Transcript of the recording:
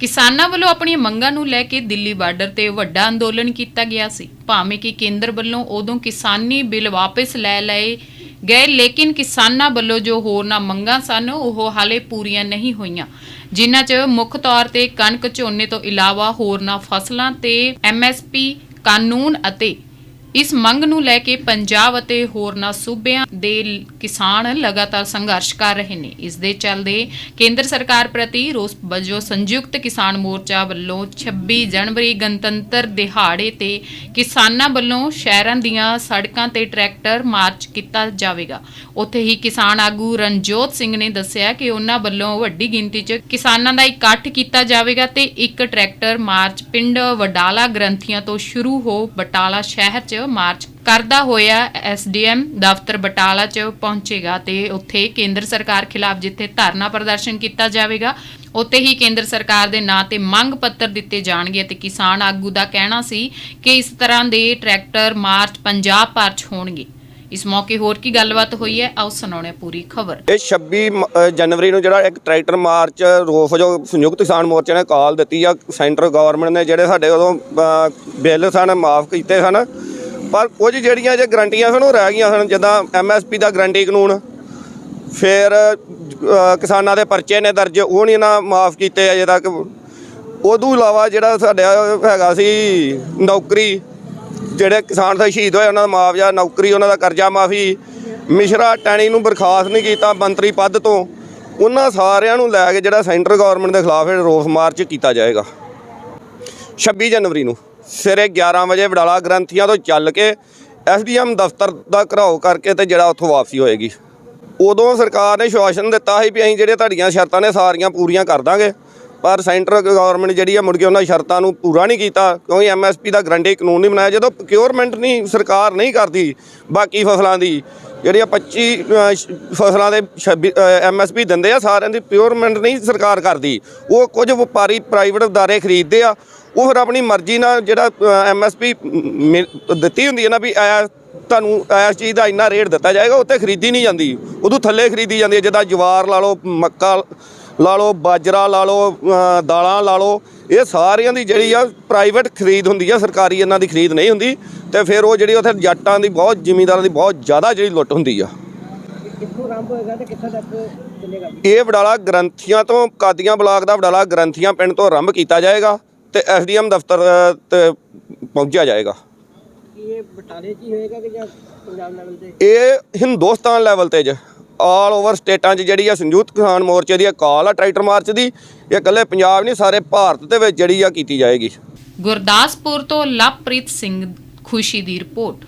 ਕਿਸਾਨਾਂ ਵੱਲੋਂ ਆਪਣੀਆਂ ਮੰਗਾਂ ਨੂੰ ਲੈ ਕੇ ਦਿੱਲੀ ਬਾਰਡਰ ਤੇ ਵੱਡਾ ਅੰਦੋਲਨ ਕੀਤਾ ਗਿਆ ਸੀ। ਭਾਵੇਂ ਕਿ ਕੇਂਦਰ ਵੱਲੋਂ ਉਦੋਂ ਕਿਸਾਨੀ ਬਿੱਲ ਵਾਪਸ ਲੈ ਲਏ ਗਏ, ਲੇਕਿਨ ਕਿਸਾਨਾਂ ਵੱਲੋਂ ਜੋ ਹੋਰਨਾਂ ਮੰਗਾਂ ਸਨ, ਉਹ ਹਾਲੇ ਪੂਰੀਆਂ ਨਹੀਂ ਹੋਈਆਂ। ਜਿਨ੍ਹਾਂ 'ਚ ਮੁੱਖ ਤੌਰ ਤੇ ਕਣਕ ਝੋਨੇ ਤੋਂ ਇਲਾਵਾ ਹੋਰਨਾਂ ਫਸਲਾਂ ਤੇ ਐਮਐਸਪੀ ਕਾਨੂੰਨ ਅਤੇ ਇਸ ਮੰਗ ਨੂੰ ਲੈ ਕੇ ਪੰਜਾਬ ਅਤੇ ਹੋਰਨਾਂ ਸੂਬਿਆਂ ਦੇ ਕਿਸਾਨ ਲਗਾਤਾਰ ਸੰਘਰਸ਼ ਕਰ ਰਹੇ ਨੇ। ਇਸ ਦੇ ਚੱਲਦੇ ਕੇਂਦਰ ਸਰਕਾਰ ਪ੍ਰਤੀ ਰੋਸ ਵਜੋਂ ਸੰਯੁਕਤ ਕਿਸਾਨ ਮੋਰਚਾ ਵੱਲੋਂ 26 ਜਨਵਰੀ ਗਣਤੰਤਰ ਦਿਹਾੜੇ ਤੇ ਕਿਸਾਨਾਂ ਵੱਲੋਂ ਸ਼ਹਿਰਾਂ ਦੀਆਂ ਸੜਕਾਂ ਤੇ ਟਰੈਕਟਰ ਮਾਰਚ ਕੀਤਾ ਜਾਵੇਗਾ। ਉੱਥੇ ਹੀ ਕਿਸਾਨ ਆਗੂ ਰਣਜੋਤ ਸਿੰਘ ਨੇ ਦੱਸਿਆ ਕਿ ਉਹਨਾਂ ਵੱਲੋਂ ਵੱਡੀ ਗਿਣਤੀ 'ਚ ਕਿਸਾਨਾਂ ਦਾ ਇਕੱਠ ਕੀਤਾ ਜਾਵੇਗਾ ਤੇ ਇੱਕ ਟਰੈਕਟਰ ਮਾਰਚ ਪਿੰਡ ਵਡਾਲਾ ਗ੍ਰੰਥੀਆਂ ਤੋਂ ਸ਼ੁਰੂ ਹੋ ਬਟਾਲਾ ਸ਼ਹਿਰ 'ਚ ਮਾਰਚ ਕਰਦਾ ਹੋਇਆ ਐਸਡੀਐਮ ਦਫ਼ਤਰ ਬਟਾਲਾ 'ਚ ਪਹੁੰਚੇਗਾ ਤੇ ਉੱਥੇ ਕੇਂਦਰ ਸਰਕਾਰ ਖਿਲਾਫ ਜਿੱਥੇ ਧਰਨਾ ਪ੍ਰਦਰਸ਼ਨ ਕੀਤਾ ਜਾਵੇਗਾ ਉੱਥੇ ਹੀ ਕੇਂਦਰ ਸਰਕਾਰ ਦੇ ਨਾਂ ਤੇ ਮੰਗ ਪੱਤਰ ਦਿੱਤੇ ਜਾਣਗੇ ਤੇ ਕਿਸਾਨ ਆਗੂ ਦਾ ਕਹਿਣਾ ਸੀ ਕਿ ਇਸ ਤਰ੍ਹਾਂ ਦੇ ਟਰੈਕਟਰ ਮਾਰਚ ਪੰਜਾਬ ਭਰ 'ਚ ਹੋਣਗੇ। ਇਸ ਮੌਕੇ ਹੋਰ ਕੀ ਗੱਲਬਾਤ ਹੋਈ ਹੈ ਆਓ ਸੁਣਾਉਣੇ ਪੂਰੀ ਖਬਰ। ਇਹ 26 ਮ- ਅ, ਜਨਵਰੀ ਨੂੰ ਜਿਹੜਾ ਇੱਕ ਟਰੈਕਟਰ ਮਾਰਚ ਰੋਸ ਜੋ ਸੰਯੁਕਤ ਕਿਸਾਨ ਮੋਰਚੇ ਨੇ ਕਾਲ ਦਿੱਤੀ ਆ ਸੈਂਟਰ ਗਵਰਨਮੈਂਟ ਨੇ ਜਿਹੜੇ ਸਾਡੇ ਉਦੋਂ ਅ, ਬਿੱਲ ਸਨ ਮਾਫ ਕੀਤੇ ਸਨ ਪਰ ਕੁਝ ਜਿਹੜੀਆਂ ਜੇ ਗਰੰਟੀਆਂ ਸਨ ਉਹ ਰਹਿ ਗਈਆਂ ਹਨ ਜਿੱਦਾਂ ਐਮਐਸਪੀ ਦਾ ਗਰੰਟੀ ਕਾਨੂੰਨ, ਫਿਰ ਕਿਸਾਨਾਂ ਦੇ ਪਰਚੇ ਨੇ ਦਰਜ, ਉਹ ਨਹੀਂ ਨਾ ਮਾਫ ਕੀਤੇ ਅਜੇ ਤੱਕ। ਉਦੋਂ ਇਲਾਵਾ ਜਿਹੜਾ ਸਾਡਾ ਹੈਗਾ ਸੀ ਨੌਕਰੀ, ਜਿਹੜੇ ਕਿਸਾਨ ਦਾ ਸ਼ਹੀਦ ਹੋਏ, ਉਹਨਾਂ ਦਾ ਮੁਆਵਜ਼ਾ, ਨੌਕਰੀ, ਉਹਨਾਂ ਦਾ ਕਰਜ਼ਾ ਮਾਫੀ, ਮਿਸ਼ਰਾ, ਟੈਣੀ ਨੂੰ ਬਰਖਾਸਤ ਨਹੀਂ ਕੀਤਾ ਮੰਤਰੀ ਪਦ ਤੋਂ, ਉਹਨਾਂ ਸਾਰਿਆਂ ਨੂੰ ਲੈ ਕੇ ਜਿਹੜਾ ਸੈਂਟਰ ਗਵਰਨਮੈਂਟ ਦੇ ਖਿਲਾਫ ਰੋਸ ਮਾਰਚ ਕੀਤਾ ਜਾਏਗਾ। 26 ਜਨਵਰੀ ਨੂੰ। ਸਵੇਰੇ 11 ਵਜੇ ਵਡਾਲਾ ਗ੍ਰੰਥੀਆਂ ਤੋਂ ਚੱਲ ਕੇ ਐਸਡੀਐਮ ਦਫ਼ਤਰ ਦਾ ਘਰਾਓ ਕਰਕੇ ਤੇ ਜਿਹੜਾ ਉੱਥੋਂ ਵਾਪਸੀ ਹੋਏਗੀ। ਉਦੋਂ ਸਰਕਾਰ ਨੇ ਸ਼ਵਾਸਨ ਦਿੱਤਾ ਸੀ ਵੀ ਅਸੀਂ ਜਿਹੜੇ ਤੁਹਾਡੀਆਂ ਸ਼ਰਤਾਂ ਨੇ ਸਾਰੀਆਂ ਪੂਰੀਆਂ ਕਰ ਦਾਂਗੇ ਪਰ ਸੈਂਟਰ ਗਵਰਨਮੈਂਟ ਜਿਹੜੀ ਆ ਮੁੜ ਕੇ ਉਹਨਾਂ ਸ਼ਰਤਾਂ ਨੂੰ ਪੂਰਾ ਨਹੀਂ ਕੀਤਾ ਕਿਉਂਕਿ ਐਮਐਸਪੀ ਦਾ ਗਰੰਟੀ ਕਾਨੂੰਨ ਨਹੀਂ ਬਣਾਇਆ ਜਦੋਂ ਪ੍ਰੋਕਿਉਰਮੈਂਟ ਨਹੀਂ ਸਰਕਾਰ ਨਹੀਂ ਕਰਦੀ ਬਾਕੀ ਫਸਲਾਂ ਦੀ ਜਿਹੜੀਆਂ 25 ਅ, ਫਸਲਾਂ ਦੇ 26 ਐਮਐਸਪੀ ਦਿੰਦੇ ਆ ਸਾਰਿਆਂ ਦੀ ਪਿਓਰਮੈਂਟ ਨਹੀਂ ਸਰਕਾਰ ਕਰਦੀ। ਉਹ ਕੁਝ ਵਪਾਰੀ ਪ੍ਰਾਈਵੇਟ ਅਦਾਰੇ ਖਰੀਦਦੇ ਆ ਉਹ ਫਿਰ ਆਪਣੀ ਮਰਜ਼ੀ ਨਾਲ ਜਿਹੜਾ ਐਮਐਸਪੀ ਦਿੱਤੀ ਹੁੰਦੀ ਹੈ ਨਾ ਵੀ ਐ ਤੁਹਾਨੂੰ ਇਸ ਚੀਜ਼ ਦਾ ਇੰਨਾ ਰੇਟ ਦਿੱਤਾ ਜਾਏਗਾ ਉੱਤੇ ਖਰੀਦੀ ਨਹੀਂ ਜਾਂਦੀ। ਉਦੋਂ ਥੱਲੇ ਖਰੀਦੀ ਜਾਂਦੀ ਹੈ, ਜਿੱਦਾਂ ਜਵਾਰ ਲਾ ਲਓ, ਮੱਕਾ ਲਾ ਲਓ, ਬਾਜਰਾ ਲਾ ਲਓ ਦਾਲਾਂ ਲਾ ਲਓ, ਇਹ ਸਾਰਿਆਂ ਦੀ ਜਿਹੜੀ ਆ ਪ੍ਰਾਈਵੇਟ ਖਰੀਦ ਹੁੰਦੀ ਆ, ਸਰਕਾਰੀ ਇਹਨਾਂ ਦੀ ਖਰੀਦ ਨਹੀਂ ਹੁੰਦੀ, ਤੇ ਫਿਰ ਉਹ ਜਿਹੜੀ ਉੱਥੇ ਜੱਟਾਂ ਦੀ ਬਹੁਤ, ਜ਼ਿਮੀਂਦਾਰਾਂ ਦੀ ਬਹੁਤ ਜ਼ਿਆਦਾ ਜਿਹੜੀ ਲੁੱਟ ਹੁੰਦੀ ਆ। ਇਹ ਵਡਾਲਾ ਗ੍ਰੰਥੀਆਂ ਤੋਂ, ਕਾਦੀਆਂ ਬਲਾਕ ਦਾ ਵਡਾਲਾ ਗ੍ਰੰਥੀਆਂ ਪਿੰਡ ਤੋਂ ਆਰੰਭ ਕੀਤਾ ਜਾਏਗਾ। ਤੇ ਐਸਡੀਐਮ ਦਫ਼ਤਰ ਤੇ ਪਹੁੰਚਿਆ ਜਾਏਗਾ। ਕੀ ਇਹ ਬਟਾਲੇ 'ਚ ਹੀ ਹੋਏਗਾ ਕਿ ਜਾਂ ਪੰਜਾਬ ਲੈਵਲ ਤੇ? ਇਹ ਹਿੰਦੁਸਤਾਨ ਲੈਵਲ ਤੇ ਜ। ਆਲ ਓਵਰ ਸਟੇਟਾਂ 'ਚ ਜਿਹੜੀ ਆ ਸੰਯੁਕਤ ਕਿਸਾਨ ਮੋਰਚੇ ਦੀ ਕਾਲ ਆ ਟਰੈਕਟਰ ਮਾਰਚ ਦੀ ਇਹ ਇਕੱਲੇ ਪੰਜਾਬ ਨਹੀਂ ਸਾਰੇ ਭਾਰਤ ਦੇ ਵਿੱਚ ਜਿਹੜੀ ਆ ਕੀਤੀ ਜਾਏਗੀ। ਗੁਰਦਾਸਪੁਰ ਤੋਂ ਲਵਪ੍ਰੀਤ ਸਿੰਘ ਖੁਸ਼ੀ ਦੀ ਰਿਪੋਰਟ।